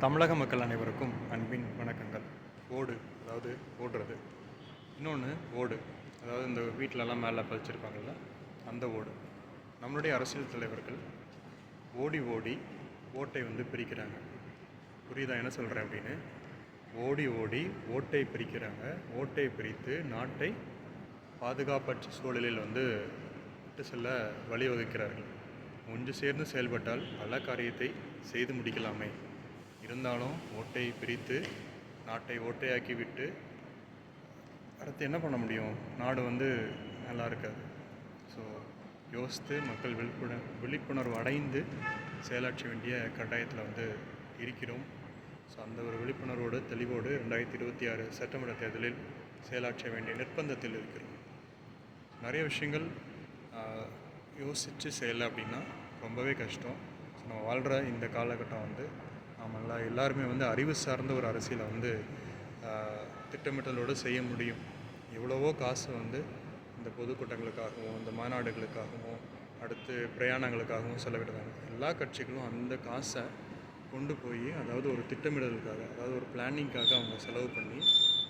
தமிழக மக்கள் அனைவருக்கும் அன்பின் வணக்கங்கள். ஓடு அதாவது ஓடுறது. இன்னொன்று ஓடு. அதாவது இந்த வீட்டிலலாம் மேலே பழிச்சிருப்பாங்கள்ல அந்த ஓடு. நம்மளுடைய அரசியல் தலைவர்கள் ஓடி ஓடி ஓட்டை வந்து பிரிக்கிறாங்க. புரியுதா என்ன சொல்கிறேன் அப்படின்னு? ஓடி ஓடி ஓட்டை பிரிக்கிறாங்க. ஓட்டை பிரித்து நாட்டை பாதுகாப்பற்ற சூழலில் வந்து விட்டு செல்ல வழிவகுக்கிறார்கள். ஒன்று சேர்ந்து செயல்பட்டால் பல காரியத்தை செய்து முடிக்கலாமே. இருந்தாலும் ஓட்டை பிரித்து நாட்டை ஓட்டையாக்கி விட்டு அடுத்து என்ன பண்ண முடியும்? நாடு வந்து நல்லா இருக்காது. ஸோ யோசித்து மக்கள் விழிப்புண விழிப்புணர்வு அடைந்து செயலாற்ற வேண்டிய கட்டாயத்தில் வந்து இருக்கிறோம். ஸோ அந்த ஒரு விழிப்புணர்வோடு தெளிவோடு ரெண்டாயிரத்தி இருபத்தி ஆறு சட்டமன்ற தேர்தலில் செயலாற்ற வேண்டிய நிர்பந்தத்தில் இருக்கிறோம். நிறைய விஷயங்கள் யோசித்து செய்யலை அப்படின்னா ரொம்பவே கஷ்டம். ஸோ நம்ம வாழ்கிற இந்த காலகட்டம் வந்து நாம எல்லாருமே வந்து அறிவு சார்ந்த ஒரு அரசியலை வந்து திட்டமிட்டலோடு செய்ய முடியும். எவ்வளவோ காசு வந்து இந்த பொதுக்கூட்டங்களுக்காகவும் இந்த மாநாடுகளுக்காகவும் அடுத்து பிரயாணங்களுக்காகவும் செலவிடுறாங்க. எல்லா கட்சிகளும் அந்த காசை கொண்டு போய் அதாவது ஒரு திட்டமிடலுக்காக அதாவது ஒரு பிளானிங்காக அவங்க செலவு பண்ணி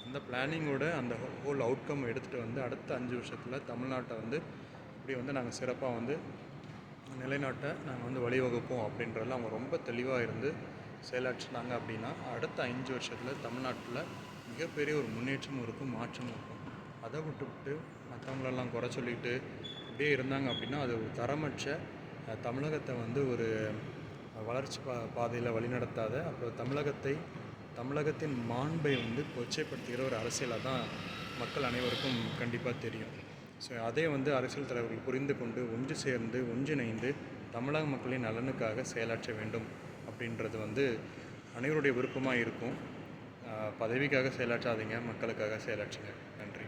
அந்த பிளானிங்கோட அந்த ஹோல் அவுட்கம் எடுத்துகிட்டு வந்து அடுத்த அஞ்சு வருஷத்தில் தமிழ்நாட்டை வந்து இப்படி வந்து நாங்கள் சிறப்பாக வந்து நிலைநாட்ட நாங்கள் வந்து வழிவகுப்போம் அப்படின்றதில் அவங்க ரொம்ப தெளிவாக இருந்து செயலாற்றினாங்க அப்படின்னா அடுத்த அஞ்சு வருஷத்தில் தமிழ்நாட்டில் மிகப்பெரிய ஒரு முன்னேற்றமும் இருக்கும் மாற்றமும் இருக்கும். அதை விட்டுவிட்டு மற்றவங்களெல்லாம் குறை சொல்லிட்டு அப்படியே இருந்தாங்க அப்படின்னா அது ஒரு தரமற்ற தமிழகத்தை வந்து ஒரு வளர்ச்சி பா பாதையில் வழிநடத்தாத அப்புறம் தமிழகத்தை தமிழகத்தின் மாண்பை வந்து கொச்சைப்படுத்துகிற ஒரு அரசியலாக தான் மக்கள் அனைவருக்கும் கண்டிப்பாக தெரியும். ஸோ அதே வந்து அரசியல் தலைவர்கள் புரிந்து கொண்டு ஒன்று சேர்ந்து ஒன்றிணைந்து தமிழக மக்களின் நலனுக்காக செயலாற்ற வேண்டும். அப்படின்றது வந்து அனைவருடைய விருப்பமாக இருக்கும். பதவிக்காக செயலாற்றாதீங்க மக்களுக்காக செயலாற்றுங்க. நன்றி.